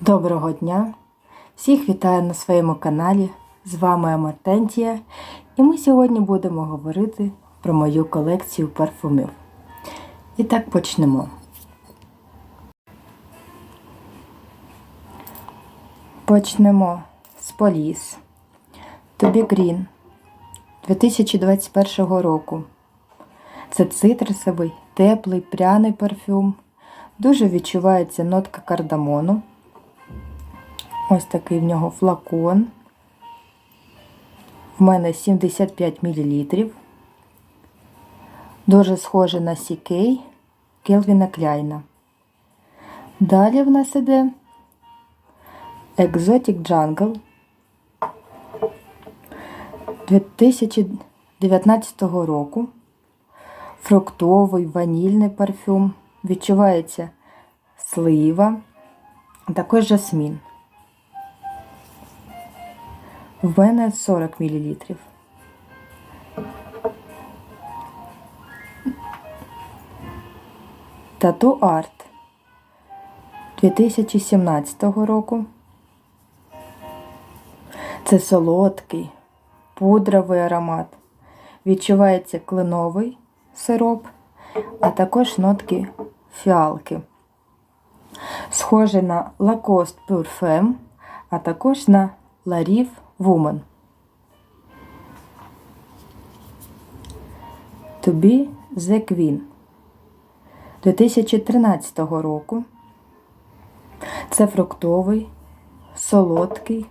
Доброго дня! Всіх вітаю на своєму каналі. З вами Амартентія, і ми сьогодні будемо говорити про мою колекцію парфумів. І так почнемо. Почнемо з Поліс Тобі Грін 2021 року. Це цитрусовий, теплий, пряний парфюм. Дуже відчувається нотка кардамону. Ось такий в нього флакон. В мене 75 мл. Дуже схоже на Сікей Келвіна Кляйна. Далі в нас іде Exotic Jungle 2019 року. Фруктовий ванільний парфюм. Відчувається слива, також жасмін. В мене 40 мл. Тату Арт 2017 року. Це солодкий, пудровий аромат. Відчувається кленовий сироп, а також нотки фіалки. Схоже на Lacoste Parfum, а також на La Rive Woman. To be the Queen 2013 року. Це фруктовий, солодкий.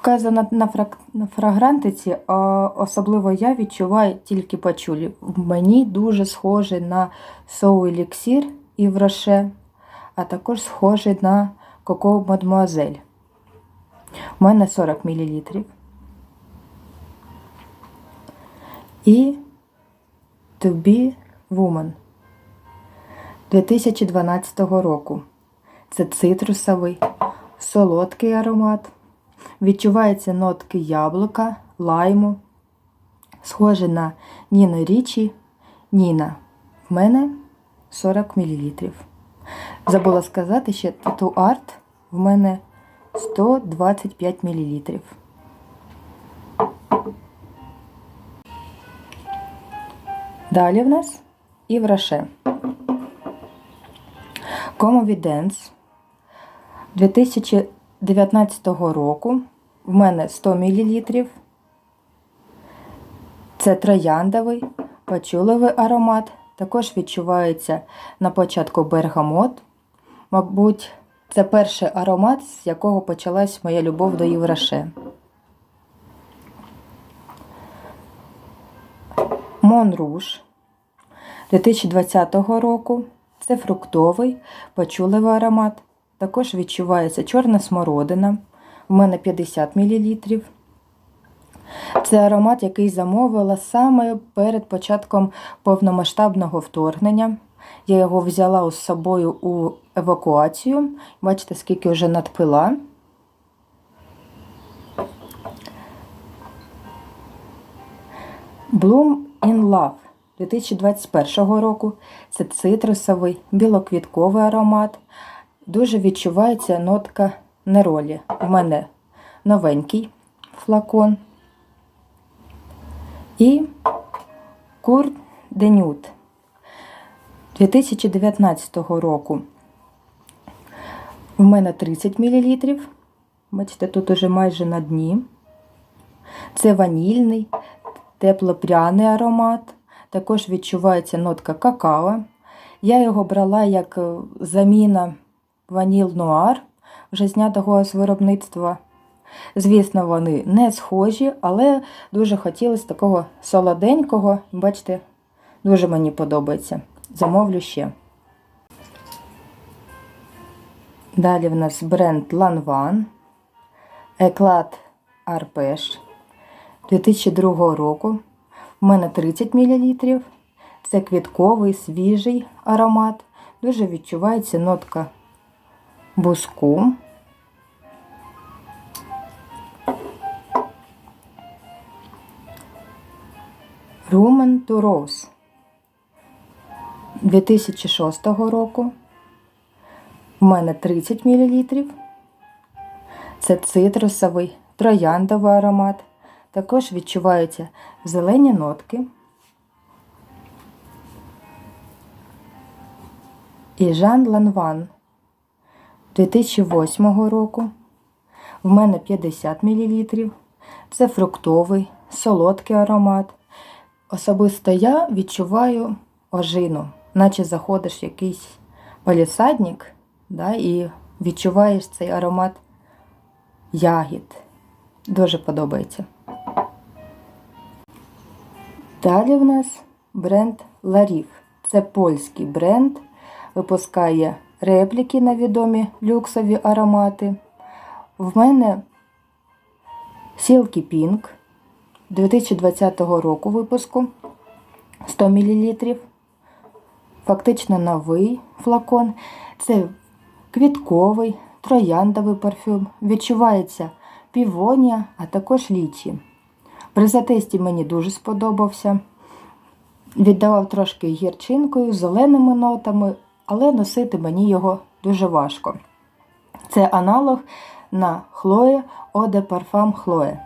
Вказано на, фрак... на фрагрантиці, а особливо я відчуваю тільки пачулі. Мені дуже схожий на соу еліксір і вроше, а також схожий на коко мадмуазель. У мене 40 мл. І To Be Woman 2012 року. Це цитрусовий, солодкий аромат. Відчуваються нотки яблука, лайму. Схоже на Ніно Річі. Ніна. В мене 40 мл. Забула сказати, що тату арт в мене 125 мл. Далі в нас Івраше. Комовіденс 2019 року. В мене 100 мл. Це трояндовий, пачуловий аромат. Також відчувається на початку бергамот. Мабуть, це перший аромат, з якого почалась моя любов до Євраше. Монруш 2020 року. Це фруктовий, пачулевий аромат. Також відчувається чорна смородина. У мене 50 мл. Це аромат, який замовила саме перед початком повномасштабного вторгнення. Я його взяла з собою у евакуацію. Бачите, скільки вже надпила. Bloom in Love 2021 року. Це цитрусовий, білоквітковий аромат. Дуже відчувається нотка неролі. У мене новенький флакон. І Кур Денют 2019 року. У мене 30 мл. Бачите, тут уже майже на дні. Це ванільний, теплопряний аромат. Також відчувається нотка какао. Я його брала як заміна ваніл нуар, вже знятого з виробництва. Звісно, вони не схожі, але дуже хотілося такого солоденького. Бачите, дуже мені подобається. Замовлю ще. Далі в нас бренд Lanvin Еклад Арпеш 2002 року. У мене 30 мл. Це квітковий, свіжий аромат. Дуже відчувається нотка буску. To Rose 2006 року. У мене 30 мл. Це цитрусовий, трояндовий аромат. Також відчуваються зелені нотки. І Жан Ланван 2008 року. В мене 50 мл. Це фруктовий, солодкий аромат. Особисто я відчуваю ожину, наче заходиш в якийсь палісадник да, і відчуваєш цей аромат ягід. Дуже подобається. Далі в нас бренд Ларіг. Це польський бренд, випускає репліки на відомі люксові аромати. В мене Silky Pink 2020 року випуску 100 мл. Фактично новий флакон. Це квітковий, трояндовий парфюм. Відчувається півонія, а також лічі. При затесті мені дуже сподобався. Віддавав трошки гірчинкою, зеленими нотами, але носити мені його дуже важко. Це аналог на Eau de Parfum Chloe.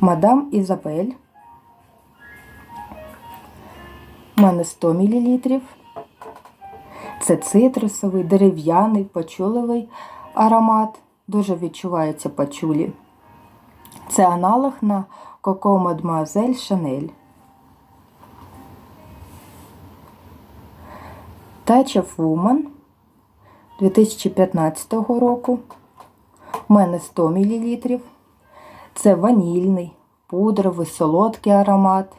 Мадам Ізабель. У мене 100 мл. Це цитрусовий, дерев'яний, пачулевий аромат. Дуже відчувається пачулі. Це аналог на Coco Mademoiselle Chanel. Touch of Woman 2015 року. У мене 100 мл. Це ванільний, пудровий, солодкий аромат.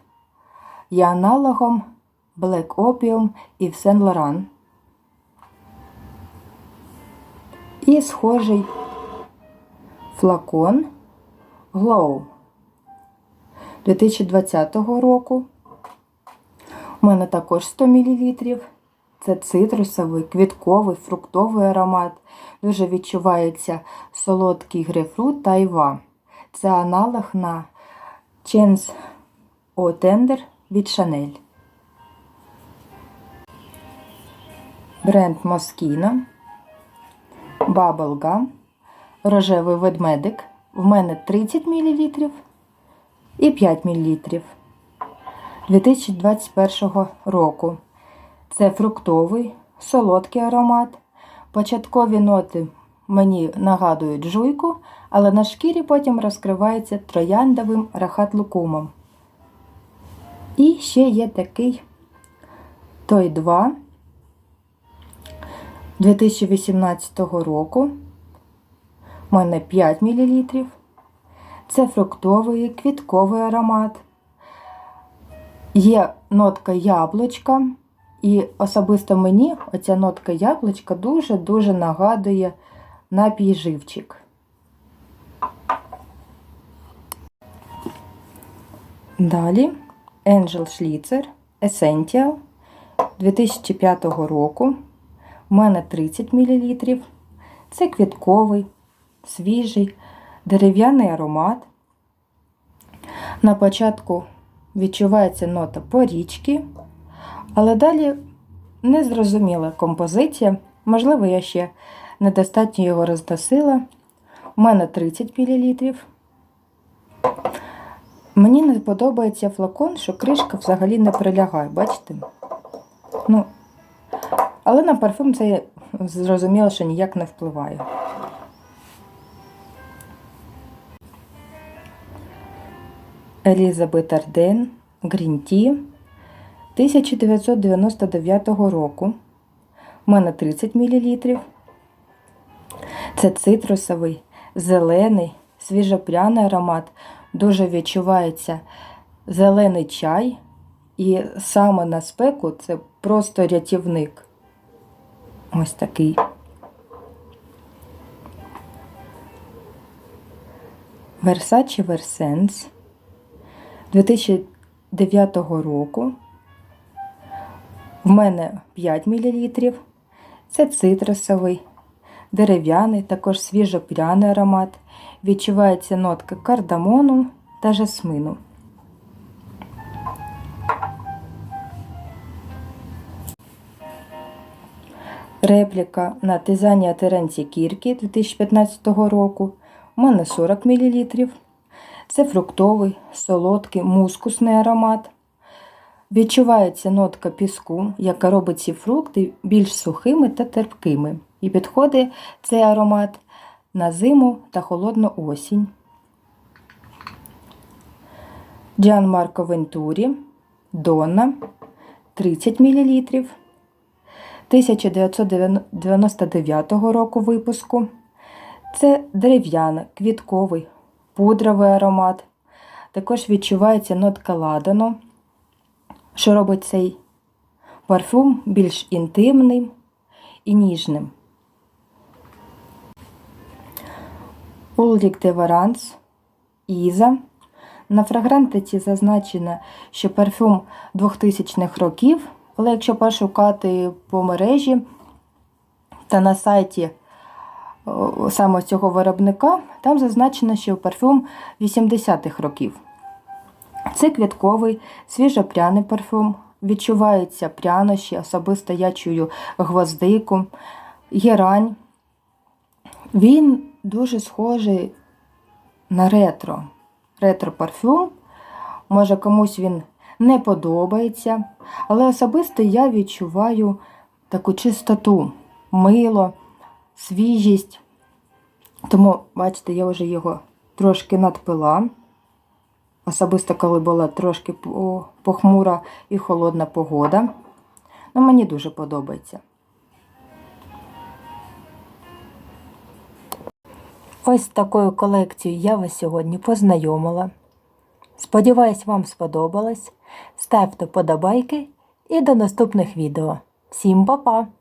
Є аналогом Black Opium і Saint Laurent. І схожий флакон Glow 2020 року. У мене також 100 мл. Це цитрусовий, квітковий, фруктовий аромат. Дуже відчувається солодкий грейпфрут та айва. Це аналог на Chance Eau Tender від Chanel. Бренд Moschino. Bubblegum. Рожевий ведмедик. В мене 30 мл і 5 мл 2021 року. Це фруктовий, солодкий аромат. Початкові ноти мені нагадують жуйку, але на шкірі потім розкривається трояндовим рахат-лукумом. І ще є такий той 2 2018 року. У мене 5 мл. Це фруктовий квітковий аромат. Є нотка яблучка. І особисто мені оця нотка яблучка дуже-дуже нагадує напій живчик. Далі Angel Schlitzer Essential 2005 року. У мене 30 мл. Це квітковий, свіжий, дерев'яний аромат. На початку відчувається нота порічки, але далі незрозуміла композиція. Можливо, я ще недостатньо його розносила. У мене 30 мл. Мені не подобається флакон, що кришка взагалі не прилягає, бачите? Ну, але на парфюм це зрозуміло, що ніяк не впливає. Елізабет Арден Tea 1999 року. У мене 30 мл. Це цитрусовий, зелений, свіжопряний аромат. Дуже відчувається зелений чай. І саме на спеку це просто рятівник. Ось такий. Versace Versense 2009 року. В мене 5 мл. Це цитрусовий, дерев'яний, також свіжопряний аромат. відчувається нотка кардамону та жасмину. Репліка на Тизанія Теренці Кіркі 2015 року. У мене 40 мл. Це фруктовий, солодкий, мускусний аромат. Відчувається нотка піску, яка робить ці фрукти більш сухими та терпкими. І підходить цей аромат на зиму та холодну осінь. Джан Марко Вентурі, Донна 30 мл. 1999 року випуску. Це дерев'яний, квітковий, пудровий аромат. Також відчувається нотка ладану, що робить цей парфум більш інтимним і ніжним. Улрік де Варанс, Іза. На фрагрантиці зазначено, що парфюм 2000-х років, але якщо пошукати по мережі та на сайті саме цього виробника, там зазначено, що парфюм 80-х років. Це квітковий, свіжопряний парфюм. Відчуваються прянощі, особисто я чую гвоздику, герань. Він дуже схожий на ретро. Ретро-парфюм. Може, комусь він не подобається, але особисто я відчуваю таку чистоту, мило, свіжість. Тому, бачите, я вже його трошки надпила. Особисто, коли була трошки похмура і холодна погода. Ну, мені дуже подобається. Ось такою колекцією я вас сьогодні познайомила. Сподіваюсь, вам сподобалось. Ставте подобайки і до наступних відео. Всім па-па!